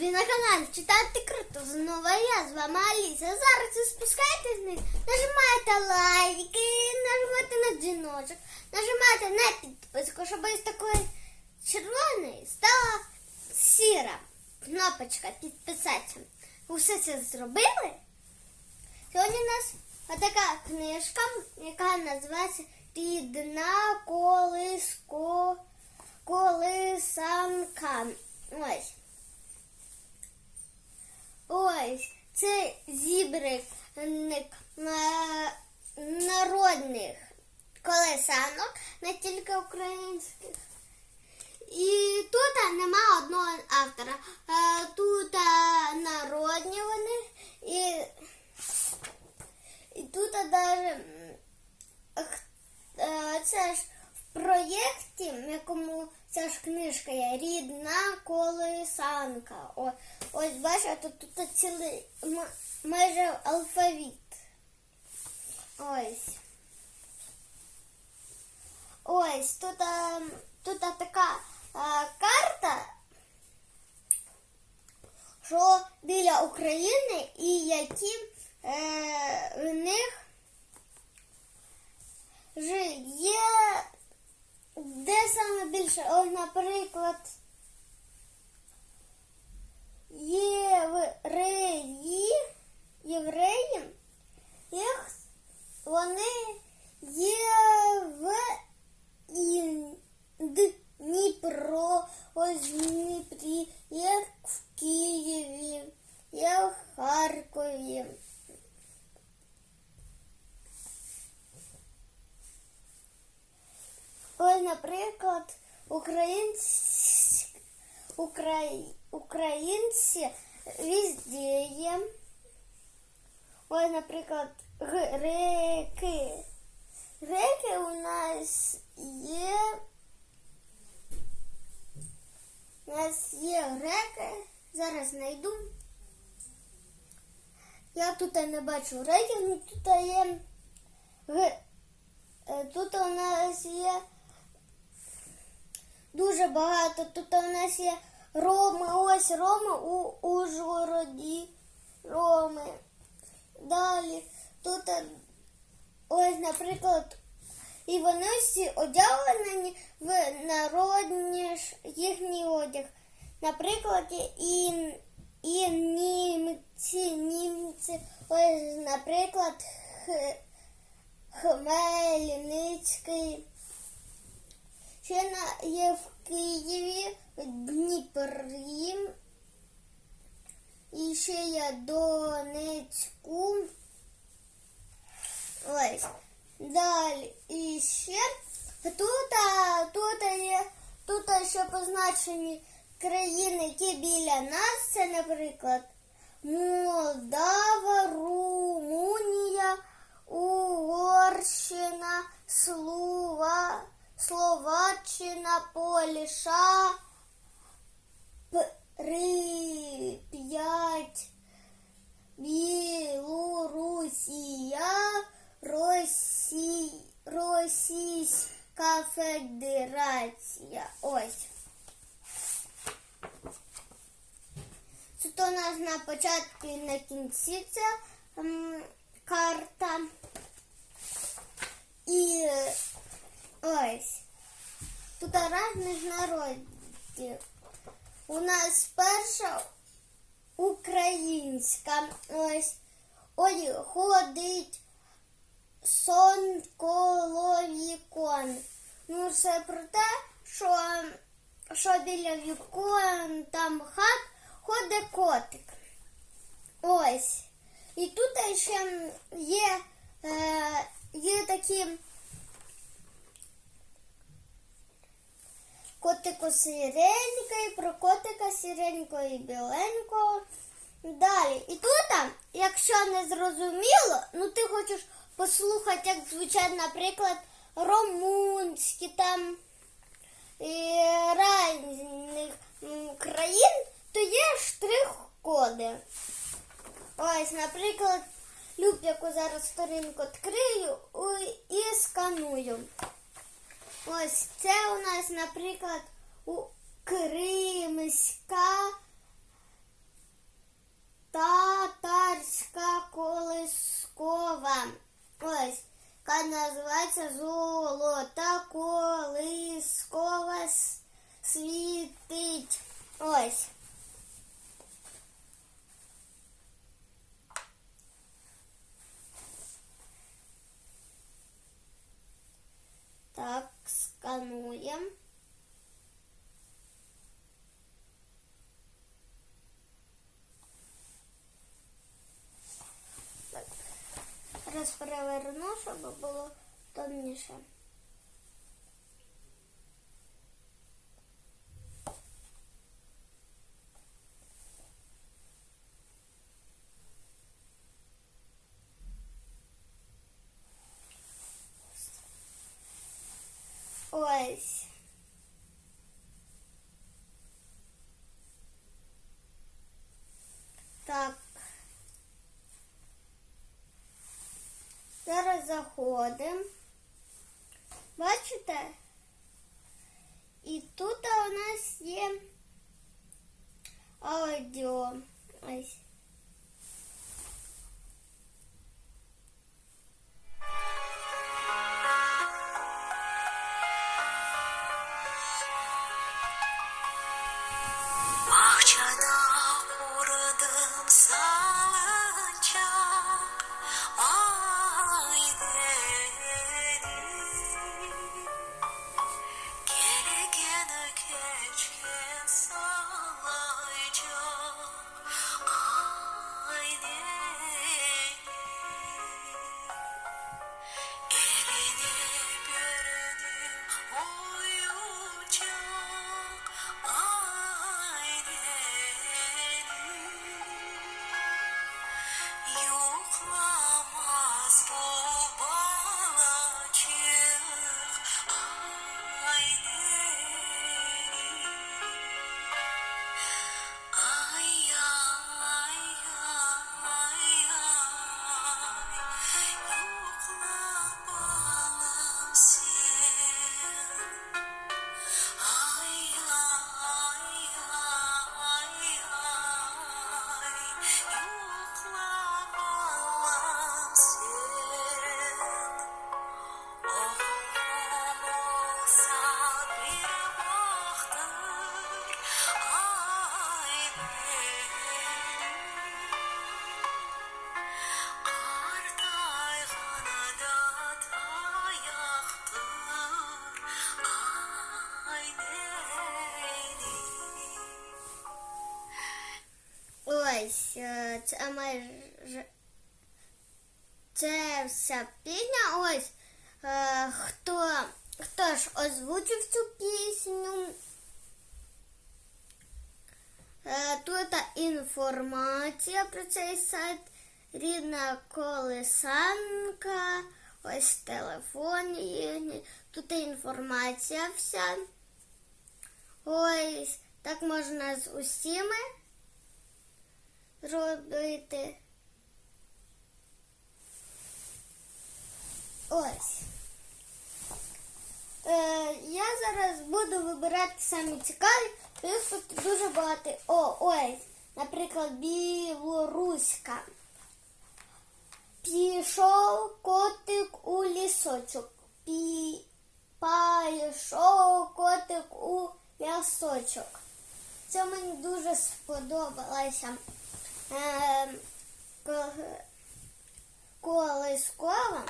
Ви на каналі читати круто. Знову я з вами Аліса. Зараз ви спускаєтесь вниз, нажимаєте лайки, нажимаєте на дзвіночок, нажимаєте на підписку, щоб із такої червоної стала сіра кнопочка підписатися. Усе це зробили? Сьогодні у нас така книжка, яка називається Рідна колиско колисанка. Ось. Ось. Це зібрик народних колесанок, не тільки українських. І тут нема одного автора. Е, Тут е, народні вони і, і тут навіть це ж проєкті, в якому ця ж книжка є рідна колесанка. О, ось бачите, тут, тут цілий майже алфавіт. Ось. Ось тут, тут така а, карта, що біля України і які е, в них є де саме більше, ось, наприклад, євреї, євреї, їх вони є в Дніпро, ось в Дніпрі, є в Києві, є в Харкові. Ось, наприклад, українці, украї, українці везде є. Ось, наприклад, греки. Греки у нас є. У нас є греки. Зараз знайду. Я тут не бачу греків, але тут є. Е, Тут у нас є дуже багато. Тут у нас є Роми, ось Роми у Ужгороді. Роми. Далі тут е, ось, наприклад, і вони всі одягнені в народні їхній одяг. Наприклад, і, і німці, німці, ось, наприклад, Хмельницький. Ще на, є в Києві, в Дніпрі. І ще є Донецьку. Ось. Далі. І ще тут, тут є тут ще позначені країни, які біля нас. Це, наприклад, Молдава, Румунія, Угорщина, Слова, Словаччина, Польща, Прип'ять, Білорусія, Росі... Російська Федерація. Ось. Тут у нас на початку і на кінці ця ем, карта. І ось. Тут різних народів. У нас перша українська. Ось ой, ходить сон коло вікон. Ну, це про те, що, що біля вікон там хат ходить котик. Ось. І тут ще є, е, є такі котику сиренька і про котика сіренького і біленького. Далі. І тут, якщо не зрозуміло, ну ти хочеш послухати, як звучать, наприклад, румунські там і різних країн, то є штрих-коди. Ось, наприклад, Люб'яку зараз сторінку відкрию і сканую. Ось це у нас, наприклад, у Кримська татарська колискова. Ось, яка називається золота колискова світить. Ось. Так, скануємо. Так. Зараз переверну, щоб було тонніше. Ось. Так. Зараз заходимо. Бачите? І тут у нас є аудіо. Ось. Це майже. Це вся пісня. Ось. Е, Хто, хто ж озвучив цю пісню? Е, Тут інформація про цей сайт. Рідна колесанка. Ось телефон їхній. Тут інформація вся. Ось. Так можна з усіми зробити. Ось. Е, я зараз буду вибирати самі цікаві. Їх тут дуже багато. О, ось. Наприклад, білоруська. Пішов котик у лісочок. Пі... Пішов котик у лісочок. Це мені дуже сподобалося. Ем, ко- Колискова.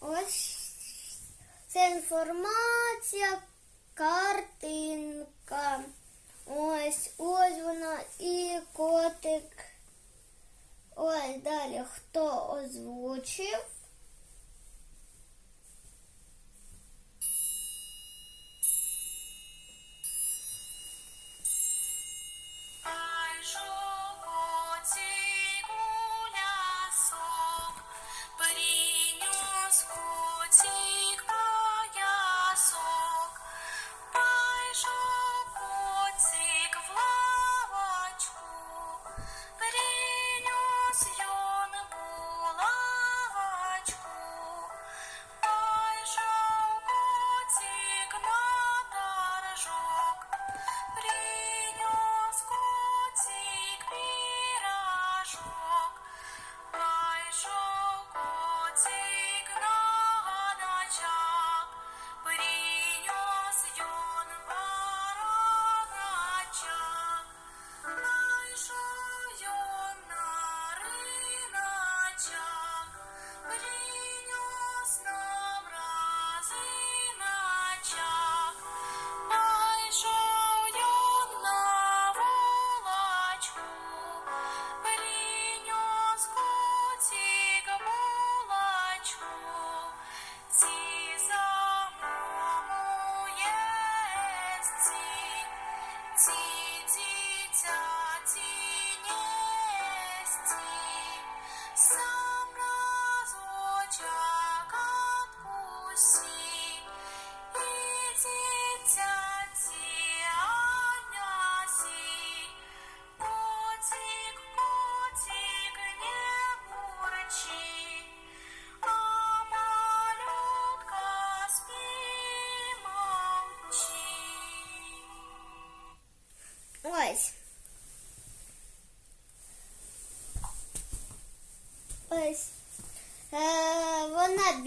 Ось це інформація, картинка. Ось, ось вона і котик. Ось далі хто озвучив.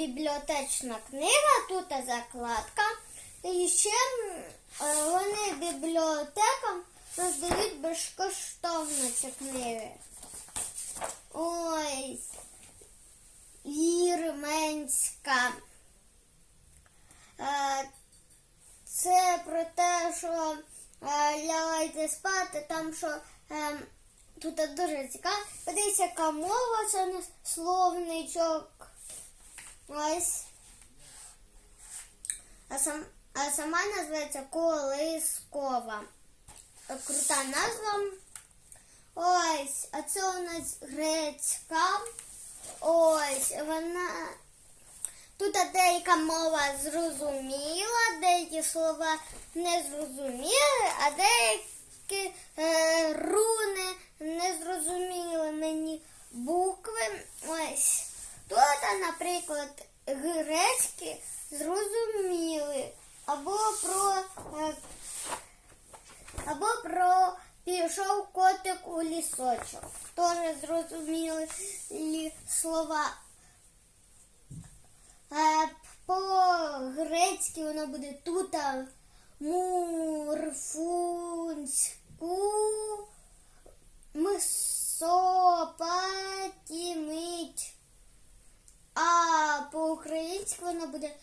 Бібліотечна книга, тут закладка. І ще е, вони бібліотекам роздають безкоштовно ці книги. Ось. Вірменська. Е, Це про те, що е, лягайте спати, там що е, тут дуже цікаво. Подивіться, яка мова, це словничок. Ось. А, сам, а сама називається Колискова. Е, Крута назва. Ось, а це у нас грецька. Ось, вона. Тут деяка мова зрозуміла, деякі слова не зрозуміли, а деякі е, руни не зрозуміли мені букви. Ось. Тут, наприклад, грецькі зрозуміли. Або про, е, або про пішов котик у лісочок. Теж зрозуміли слова. Е, По-грецьки воно буде тута мурфунську мсопатімить. А по-українськи воно буде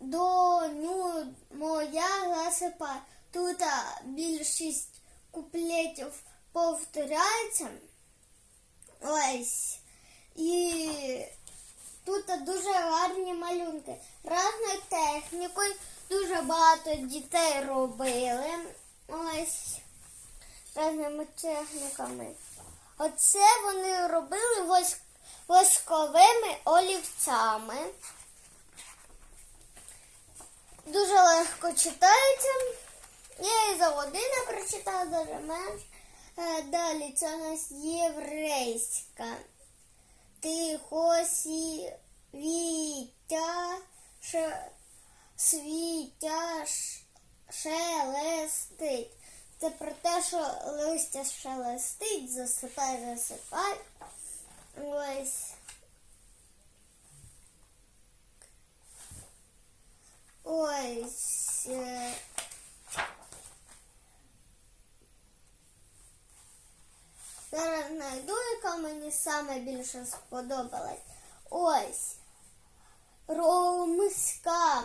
доню моя засипа. Тут більшість куплетів повторяється. Ось. І тут дуже гарні малюнки. Разною технікою дуже багато дітей робили. Ось різними техніками. Оце вони робили воск... восковими олівцями. Дуже легко читається. Я і за годину прочитала дуже менш. Е, Далі це у нас єврейська. Тихо світя, ше, світя шелестить. Це про те, що листя шелестить, засипай, засипай. Ось. Ось. е, Зараз знайду, яка мені саме більше сподобалась. Ось. Ромська.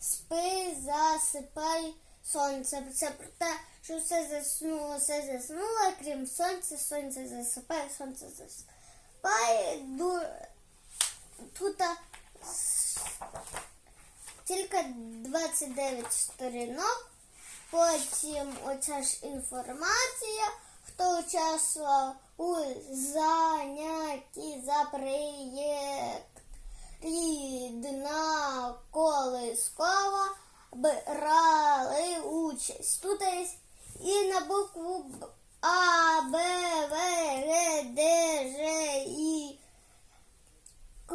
Спи, засипай сонце. Це про те, що все заснуло, все заснуло, крім сонця, сонце засипає, сонце засипає. Тут тільки 29 сторінок. Потім оця ж інформація, хто участвував у занятті за проєкт рідна колискова брали участь. Тут і на букву А, Б, В, Г, Д, Ж, І, К,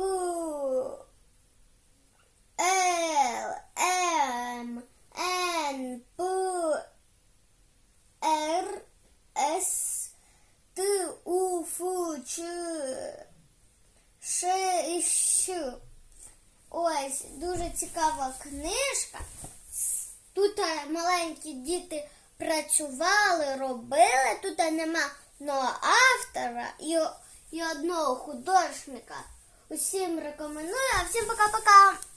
Л, М, Н, П, Р, С, Т, У, Ф, Ч, Ш і Щ. Ось дуже цікава книжка. Тут е, маленькі діти працювали, робили. Тут е, нема одного автора і, і одного художника. Усім рекомендую, а всім пока-пока.